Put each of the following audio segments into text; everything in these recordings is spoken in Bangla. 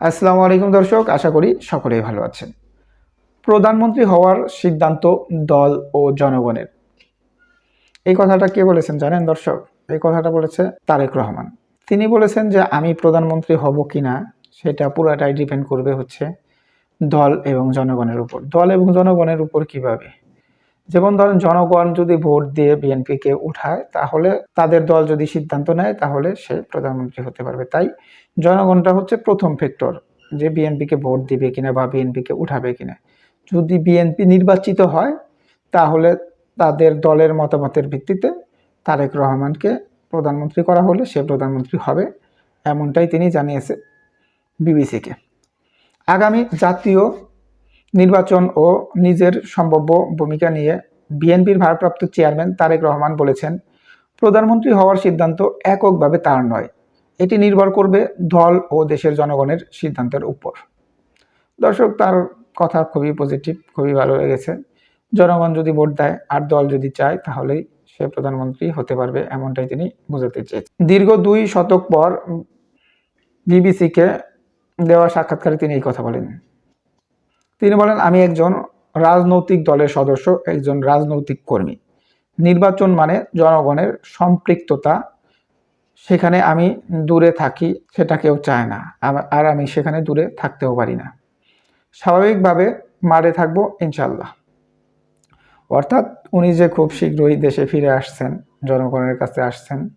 আসসালামু আলাইকুম দর্শক, আশা করি সকলেই ভালো আছেন। প্রধানমন্ত্রী হওয়ার সিদ্ধান্ত দল ও জনগণের। এই কথাটা কে বলেছেন জানেন দর্শক? এই কথাটা বলেছে তারেক রহমান। তিনি বলেছেন যে, আমি প্রধানমন্ত্রী হব কিনা, সেটা পুরাটাই ডিপেন্ড করবে হচ্ছে দল এবং জনগণের উপর। দল এবং জনগণের উপর কীভাবে? যেমন ধরেন জনগণ যদি ভোট দিয়ে বিএনপিকে উঠায়, তাহলে তাদের দল যদি সিদ্ধান্ত নেয়, তাহলে সে প্রধানমন্ত্রী হতে পারবে। তাই জনগণটা হচ্ছে প্রথম ফ্যাক্টর যে বিএনপিকে ভোট দিবে কিনা বা বিএনপিকে উঠাবে কিনা। যদি বিএনপি নির্বাচিত হয়, তাহলে তাদের দলের মতামতের ভিত্তিতে তারেক রহমানকে প্রধানমন্ত্রী করা হলে সে প্রধানমন্ত্রী হবে, এমনটাই তিনি জানিয়েছে বিবিসিকে। আগামী জাতীয় নির্বাচন ও নিজের সম্ভাব্য ভূমিকা নিয়ে বিএনপির ভারপ্রাপ্ত চেয়ারম্যান তারেক রহমান বলেছেন, প্রধানমন্ত্রী হওয়ার সিদ্ধান্ত এককভাবে তার নয়। এটি নির্ভর করবে দল ও দেশের জনগণের সিদ্ধান্তের উপর। দর্শক, তার কথা খুবই পজিটিভ খুবই ভালো লেগেছে। জনগণ যদি ভোট দেয় আর দল যদি চায়, তাহলেই সে প্রধানমন্ত্রী হতে পারবে এমনটাই তিনি বোঝাতে চেয়েছেন। দীর্ঘ দুই শতক পর বিবিসিকে দেওয়া সাক্ষাৎকারে তিনি এই কথা বলেন। তিনি বলেন, আমি একজন রাজনৈতিক দলের সদস্য, একজন রাজনৈতিক কর্মী। নির্বাচন মানে জনগণের সম্পৃক্ততা। সেখানে আমি দূরে থাকি, সেটা কেউ চায় না। আর আমি সেখানে দূরে থাকতেও পারি না। স্বাভাবিকভাবে মারে থাকব ইনশাল্লাহ অর্থাৎ উনি যে খুব শীঘ্রই দেশে ফিরে আসছেন, জনগণের কাছে আসছেন,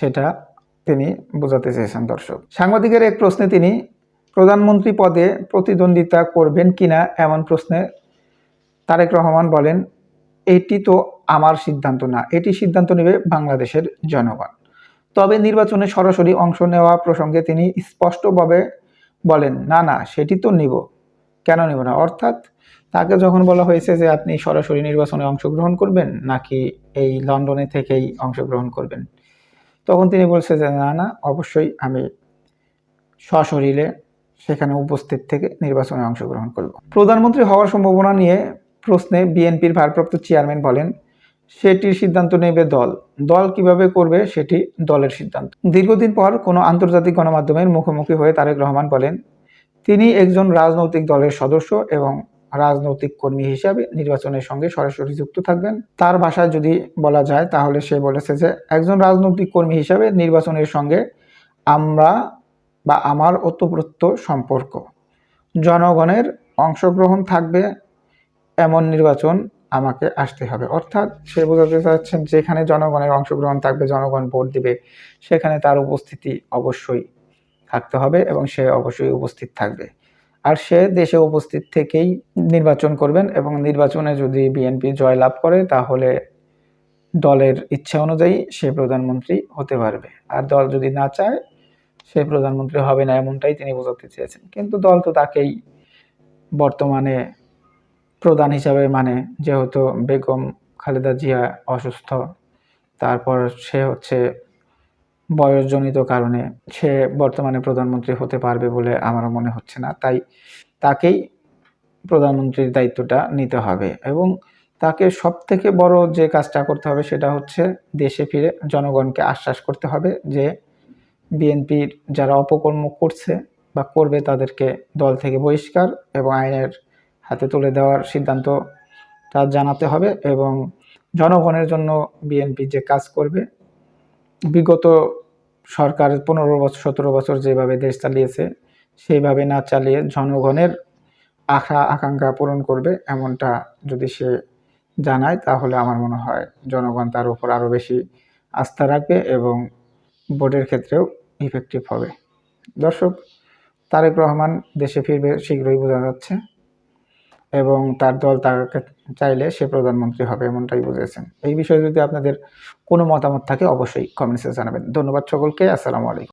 সেটা তিনি বোঝাতে চেয়েছেন দর্শক। সাংবাদিকের এক প্রশ্নে তিনি প্রধানমন্ত্রী পদে প্রতিদ্বন্দ্বিতা করবেন কিনা এমন প্রশ্নে তারেক রহমান বলেন, এটি তো আমার সিদ্ধান্ত না, এটি সিদ্ধান্ত নেবে বাংলাদেশের জনগণ। তবে নির্বাচনে সরাসরি অংশ নেওয়া প্রসঙ্গে তিনি স্পষ্টভাবে বলেন, না না, সেটি তো নিব। কেন নিব না? অর্থাৎ তাকে যখন বলা হয়েছে যে আপনি সরাসরি নির্বাচনে অংশগ্রহণ করবেন, নাকি এই লন্ডনে থেকেই অংশগ্রহণ করবেন? তখন তিনি বলছে যে, না না, অবশ্যই আমি সশরীরে সেখানে উপস্থিত থেকে নির্বাচনে অংশগ্রহণ করব। প্রধানমন্ত্রী হওয়ার সম্ভাবনা নিয়ে প্রশ্নে বিএনপির ভারপ্রাপ্ত চেয়ারম্যান বলেন, সেটির সিদ্ধান্ত নেবে দল। দল কীভাবে করবে সেটি দলের সিদ্ধান্ত। দীর্ঘদিন পর কোনো আন্তর্জাতিক গণমাধ্যমের মুখোমুখি হয়ে তারেক রহমান বলেন, তিনি একজন রাজনৈতিক দলের সদস্য এবং রাজনৈতিক কর্মী হিসাবে নির্বাচনের সঙ্গে সরাসরি যুক্ত থাকবেন। তার ভাষায় যদি বলা যায়, তাহলে সে বলেছে যে, একজন রাজনৈতিক কর্মী হিসাবে নির্বাচনের সঙ্গে আমরা বা আমার ওতপ্রোত সম্পর্ক। জনগণের অংশগ্রহণ থাকবে, এমন নির্বাচন আমাকে আসতে হবে। অর্থাৎ সে বোঝাতে চাচ্ছেন যেখানে জনগণের অংশগ্রহণ থাকবে, জনগণ ভোট দিবে, সেখানে তার উপস্থিতি অবশ্যই থাকতে হবে এবং সে অবশ্যই উপস্থিত থাকবে। আর সে দেশে উপস্থিত থেকেই নির্বাচন করবেন এবং নির্বাচনে যদি বিএনপি জয়লাভ করে, তাহলে দলের ইচ্ছা অনুযায়ী সে প্রধানমন্ত্রী হতে পারবে। আর দল যদি না চায় সে প্রধানমন্ত্রী হবে না এমনটাই তিনি বোঝাতে চেয়েছেন। কিন্তু দল তো তাকেই বর্তমানে প্রধান হিসাবে মানে যেহেতু বেগম খালেদা জিয়া অসুস্থ, তারপর সে হচ্ছে বয়সজনিত কারণে সে বর্তমানে প্রধানমন্ত্রী হতে পারবে বলে আমারও মনে হচ্ছে না। তাই তাকেই প্রধানমন্ত্রীর দায়িত্বটা নিতে হবে এবং তাকে সব থেকে বড় যে কাজটা করতে হবে সেটা হচ্ছে দেশে ফিরে জনগণকে আশ্বাস করতে হবে যে বিএনপির যারা অপকর্ম করছে বা করবে তাদেরকে দল থেকে বহিষ্কার এবং আইনের হাতে তুলে দেওয়ার সিদ্ধান্ত তা জানাতে হবে এবং জনগণের জন্য বিএনপি যে কাজ করবে, বিগত সরকার পনেরো বছর, সতেরো বছর যেভাবে দেশ চালিয়েছে, সেইভাবে না চালিয়ে জনগণের আশা আকাঙ্ক্ষা পূরণ করবে এমনটা যদি সে জানায়, তাহলে আমার মনে হয় জনগণ তার উপর আরও বেশি আস্থা রাখবে এবং ভোটের ক্ষেত্রেও ইফেক্টিভ হবে। দর্শক, তারেক রহমান দেশে ফিরবে শীঘ্রই বোঝা যাচ্ছে এবং তার দল তাকে চাইলে সে প্রধানমন্ত্রী হবে এমনটাই বুঝেছেন। এই বিষয়ে যদি আপনাদের কোনো মতামত থাকে অবশ্যই কমেন্টসে জানাবেন। ধন্যবাদ সকলকে, আসসালামু আলাইকুম।